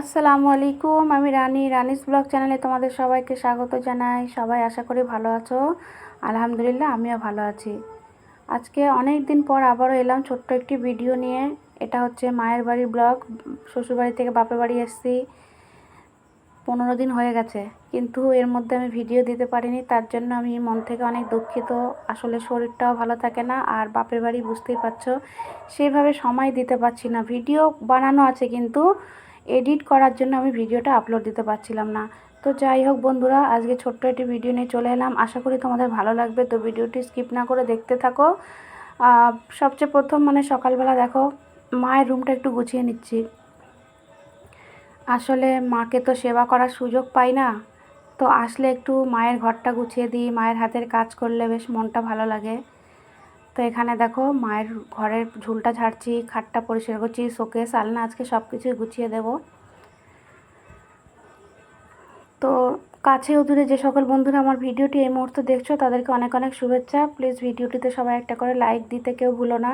আসসালামু আলাইকুম, আমি রানী, রানিস ব্লগ চ্যানেলে তোমাদের সবাইকে স্বাগত জানাই। সবাই আশা করি ভালো আছো? আলহামদুলিল্লাহ, আমিও ভালো আছি। আজকে অনেক দিন পর আবারও এলাম ছোট্ট একটি ভিডিও নিয়ে। এটা হচ্ছে মায়ের বাড়ির ব্লগ। শ্বশুরবাড়ি থেকে বাপের বাড়ি এসেছি। পনেরো দিন হয়ে গেছে, কিন্তু এর মধ্যে আমি ভিডিও দিতে পারিনি। তার জন্য আমি মন থেকে অনেক দুঃখিত। আসলে শরীরটাও ভালো থাকে না, আর বাপের বাড়ি বুঝতেই পারছ সেইভাবে সময় দিতে পারছি না। ভিডিও বানানো আছে কিন্তু এডিট করার জন্য আমি ভিডিওটা আপলোড দিতে পারছিলাম না। তো যাই হোক বন্ধুরা, আজকে ছোট্ট একটি ভিডিও নিয়ে চলে এলাম। আশা করি তোমাদের ভালো লাগবে, তো ভিডিওটি স্কিপ না করে দেখতে থাকো। সবচেয়ে প্রথম মানে সকালবেলা দেখো, মায়ের রুমটা একটু গুছিয়ে নিচ্ছি। আসলে মাকে তো সেবা করার সুযোগ পাই না, তো আসলে একটু মায়ের ঘরটা গুছিয়ে দিই, মায়ের হাতের কাজ করলে বেশ মনটা ভালো লাগে। তো এখানে দেখো মায়ের ঘরের ঝুলটা ঝাড়ছি খাটটা পরিষ্কার করছি শোকেস আলনা আজকে সব কিছুই গুছিয়ে দেব। তো কাছে ও দূরে যে সকল বন্ধুরা আমার ভিডিওটি এই মুহূর্তে দেখছ তাদেরকে অনেক অনেক শুভেচ্ছা। প্লিজ ভিডিওটিতে সবাই একটা করে লাইক দিতে কেউ ভুলো না।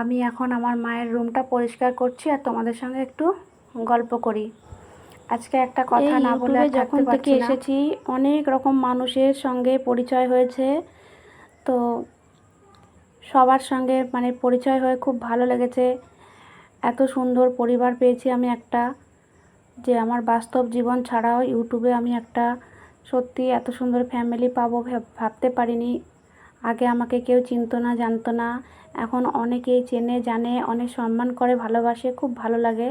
আমি এখন আমার মায়ের রুমটা পরিষ্কার করছি আর তোমাদের সঙ্গে একটু গল্প করি। আজকে একটা কথা না বলে যখন থেকে এসেছি অনেক রকম মানুষের সঙ্গে পরিচয় হয়েছে। তো সবার সঙ্গে মানে পরিচয় হয়ে খুব ভালো লেগেছে। এত সুন্দর পরিবার পেয়েছি আমি একটা, যে আমার বাস্তব জীবন ছাড়াও ইউটিউবে আমি একটা সত্যি এত সুন্দর ফ্যামিলি পাবো ভাবতে পারিনি। আগে আমাকে কেউ চিনতো না, জানতো না। এখন অনেকেই চেনে, জানে, অনেক সম্মান করে, ভালোবাসে, খুব ভালো লাগে।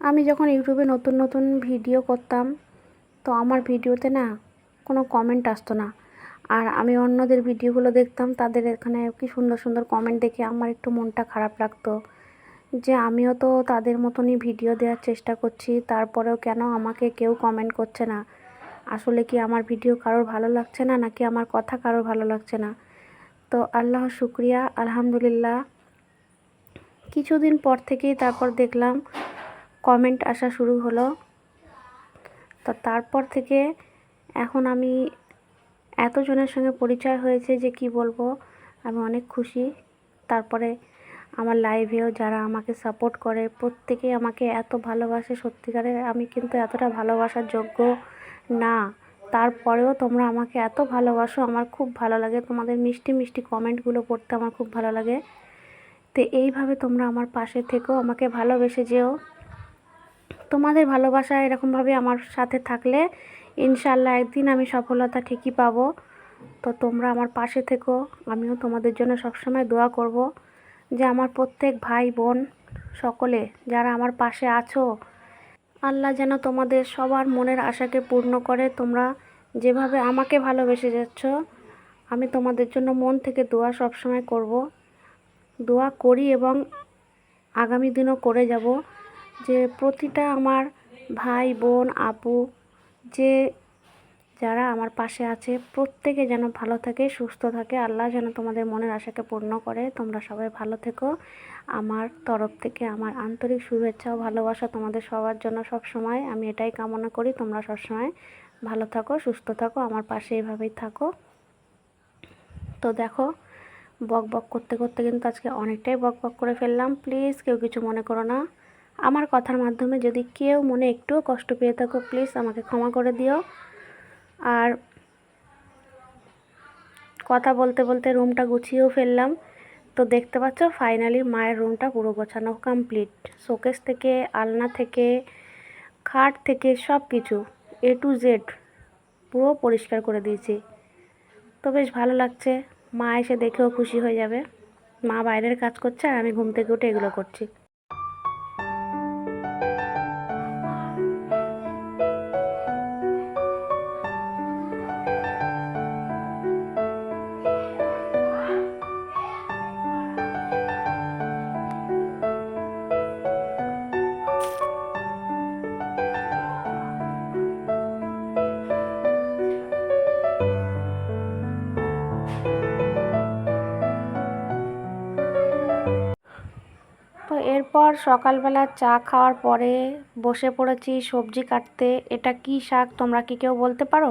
আমি যখন ইউটিউবে নতুন নতুন ভিডিও করতাম, তো আমার ভিডিওতে না কোনো কমেন্ট আসতো না। আর আমি অন্যদের ভিডিওগুলো দেখতাম, তাদের এখানে কি সুন্দর সুন্দর কমেন্ট দেখে আমার একটু মনটা খারাপ লাগতো। যে আমিও তো তাদের মতনই ভিডিও দেওয়ার চেষ্টা করছি, তারপরেও কেন আমাকে কেউ কমেন্ট করছে না? আসলে কি আমার ভিডিও কারোর ভালো লাগছে না, নাকি আমার কথা কারোর ভালো লাগছে না? তো আল্লাহ শুক্রিয়া, আলহামদুলিল্লাহ। কিছুদিন পর থেকেই তারপর দেখলাম কমেন্ট আসা শুরু হলো। তো তারপর থেকে এখন আমি এতজনের সঙ্গে পরিচয় হয়েছে যে কি বলব, আমি অনেক খুশি। তারপরে আমার লাইভেও যারা আমাকে সাপোর্ট করে, প্রত্যেকেই আমাকে এত ভালোবাসে সত্যিকারে। আমি কিন্তু এতটা ভালোবাসার যোগ্য না। তারপরেও তোমরা আমাকে এত ভালোবাসো, আমার খুব ভালো লাগে। তোমাদের মিষ্টি মিষ্টি কমেন্টগুলো পড়তে আমার খুব ভালো লাগে। তো এইভাবে তোমরা আমার পাশে থেকেও আমাকে ভালোবেসে যেও। তোমাদের ভালোবাসা এরকমভাবে আমার সাথে থাকলে ইনশাল্লাহ একদিন আমি সফলতা ঠিকই পাবো। তো তোমরা আমার পাশে থেকো। আমিও তোমাদের জন্য সবসময় দোয়া করব যে আমার প্রত্যেক ভাই, বোন, সকলে যারা আমার পাশে আছো, আল্লাহ যেন তোমাদের সবার মনের আশাকে পূর্ণ করে। তোমরা যেভাবে আমাকে ভালোবেসে যাচ্ছ, আমি তোমাদের জন্য মন থেকে দোয়া সবসময় করব। দোয়া করি এবং আগামী দিনও করে যাব যে প্রতিটা আমার ভাই, বোন, আপু যে যারা আমার পাশে আছে, প্রত্যেকে যেন ভালো থাকে, সুস্থ থাকে। আল্লাহ যেন তোমাদের মনের আশাকে পূর্ণ করে। তোমরা সবাই ভালো থেকো। আমার তরফ থেকে আমার আন্তরিক শুভেচ্ছা ও ভালোবাসা তোমাদের সবার জন্য সব সময় আমি এটাই কামনা করি, তোমরা সবসময় ভালো থাকো, সুস্থ থাকো, আমার পাশে এইভাবেই থাকো। তো দেখো, বক বক করতে করতে কিন্তু আজকে অনেকটাই বক বক করে ফেললাম। প্লিজ কেউ কিছু মনে করো না। আমার কথার মাধ্যমে যদি কেউ মনে একটুও কষ্ট পেয়ে থাকো প্লিজ আমাকে ক্ষমা করে দিও। আর কথা বলতে বলতে রুমটা গুছিয়েও ফেললাম। তো দেখতে পাচ্ছ ফাইনালি মায়ের রুমটা পুরো গোছানো কমপ্লিট শোকেস থেকে, আলনা থেকে, খাট থেকে সব কিছু এ টু জেড পুরো পরিষ্কার করে দিয়েছি। তো বেশ ভালো লাগছে। মা এসে দেখেও খুশি হয়ে যাবে। মা বাইরের কাজ করছে আর আমি ঘুম থেকে উঠে এগুলো করছি। এরপর সকালবেলা চা খাওয়ার পরে বসে পড়েছি সবজি কাটতে। এটা কি শাক? তোমরা কি কেউ বলতে পারো?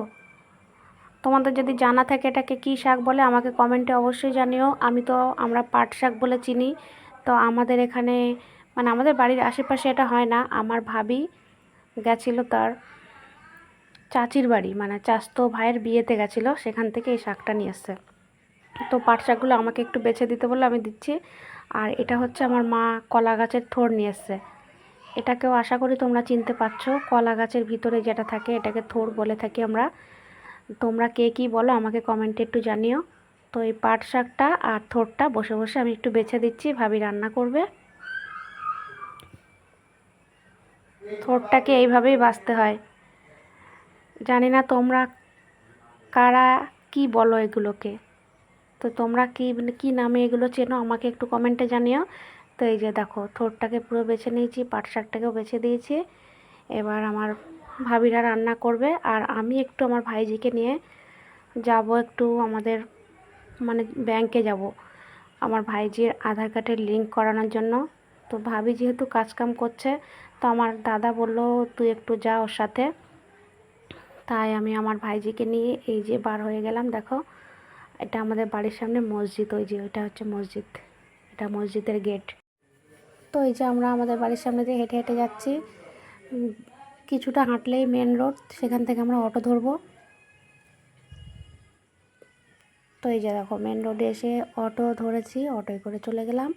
তোমাদের যদি জানা থাকে এটাকে কি শাক বলে, আমাকে কমেন্টে অবশ্যই জানিও। আমি তো, আমরা পাট শাক বলে চিনি। তো আমাদের এখানে মানে আমাদের বাড়ির আশেপাশে এটা হয় না। আমার ভাবি গেছিল তার চাচির বাড়ি মানে চাস্তো ভাইয়ের বিয়েতে গেছিল। সেখান থেকে এই শাকটা নিয়ে এসছে তো পাট শাকগুলো আমাকে একটু বেছে দিতে বললে, আমি দিচ্ছি। আর এটা হচ্ছে আমার মা কলা গাছের থোড় নিয়ে এসছে। এটাকেও আশা করি তোমরা চিনতে পারছ, কলা গাছের ভিতরে যেটা থাকে এটাকে থোড় বলে থাকি আমরা। তোমরা কে কী বলো আমাকে কমেন্টে একটু জানিও। তো এই পাট শাকটা আর থোড়টা বসে বসে আমি একটু বেছে দিচ্ছি, ভাবি রান্না করবে। থোড়টাকে এইভাবেই বাঁচতে হয়। জানি না তোমরা কারা কি বলো এগুলোকে। তো তোমরা কি কি নামে এগুলো চেনো? আমাকে একটু কমেন্টে জানিও। তো এই যে দেখো, থোরটাকে পুরো বেছে নিয়েছি, পাট শাকটাকেও বেছে দিয়েছি। এবার আমার ভাবিরা রান্না করবে, আর আমি একটু আমার ভাইজিকে নিয়ে যাব একটু আমাদের মানে ব্যাংকে যাব। আমার ভাইজির আধার কার্ডের লিঙ্ক করানোর জন্য। তো ভাবি যেহেতু কাজকাম করছে, তো আমার দাদা বলল, তুই একটু যা ওর সাথে। তাই আমি আমার ভাইজিকে নিয়ে এই যে বার হয়ে গেলাম, দেখো। এটা আমাদের বাড়ির সামনে মসজিদ, ওই যে ওইটা হচ্ছে মসজিদ, এটা মসজিদের গেট। তো এই যে আমরা আমাদের বাড়ির সামনে দিয়ে হেঁটে হেঁটে যাচ্ছি কিছুটা হাঁটলেই মেন রোড, সেখান থেকে আমরা অটো ধরবো। তো এই যে দেখো, মেন রোডে এসে অটো ধরেছি, অটোয় করে চলে গেলাম।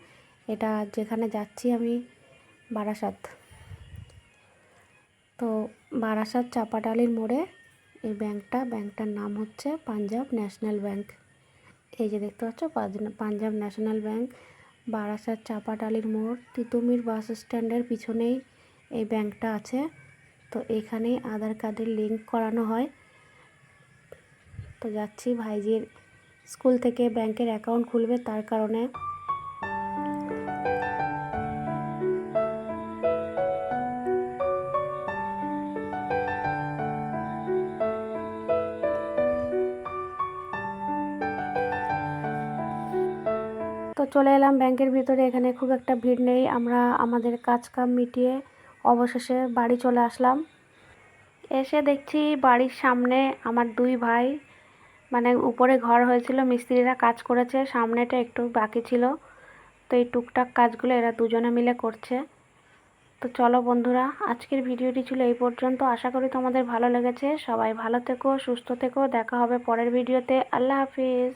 এটা যেখানে যাচ্ছি আমি, বারাসাত। তো বারাসাত চাপাটালির মোড়ে এই ব্যাংকটা, ব্যাংকটার নাম হচ্ছে পাঞ্জাব ন্যাশনাল ব্যাংক। এই যে দেখতে পাচ্ছ পাঞ্জাব ন্যাশনাল ব্যাংক, বারাসাত চাপাটালির মোড়, তিতুমির বাস স্ট্যান্ডের পিছনেই এই ব্যাংকটা আছে। তো এখানেই আধার কার্ডের লিঙ্ক করানো হয়। তো যাচ্ছি ভাইজির স্কুল থেকে ব্যাংকের অ্যাকাউন্ট খুলবে, তার কারণে তো চলে এলাম ব্যাংকের ভিতরে, এখানে খুব একটা ভিড় নেই। আমরা আমাদের কাজ কাম মিটিয়ে অবশেষে বাড়ি চলে আসলাম। এসে দেখছি বাড়ির সামনে আমার দুই ভাই মানে উপরে ঘর হয়েছিল, মিস্ত্রিরা কাজ করেছে, সামনেটা একটু বাকি ছিল। তো এই টুকটাক কাজগুলো এরা দুজনে মিলে করছে। তো চলো বন্ধুরা, আজকের ভিডিওটি ছিল এই পর্যন্ত। আশা করি তোমাদের ভালো লেগেছে। সবাই ভালো থেকো, সুস্থ থেকো। দেখা হবে পরের ভিডিওতে। আল্লাহ হাফিজ।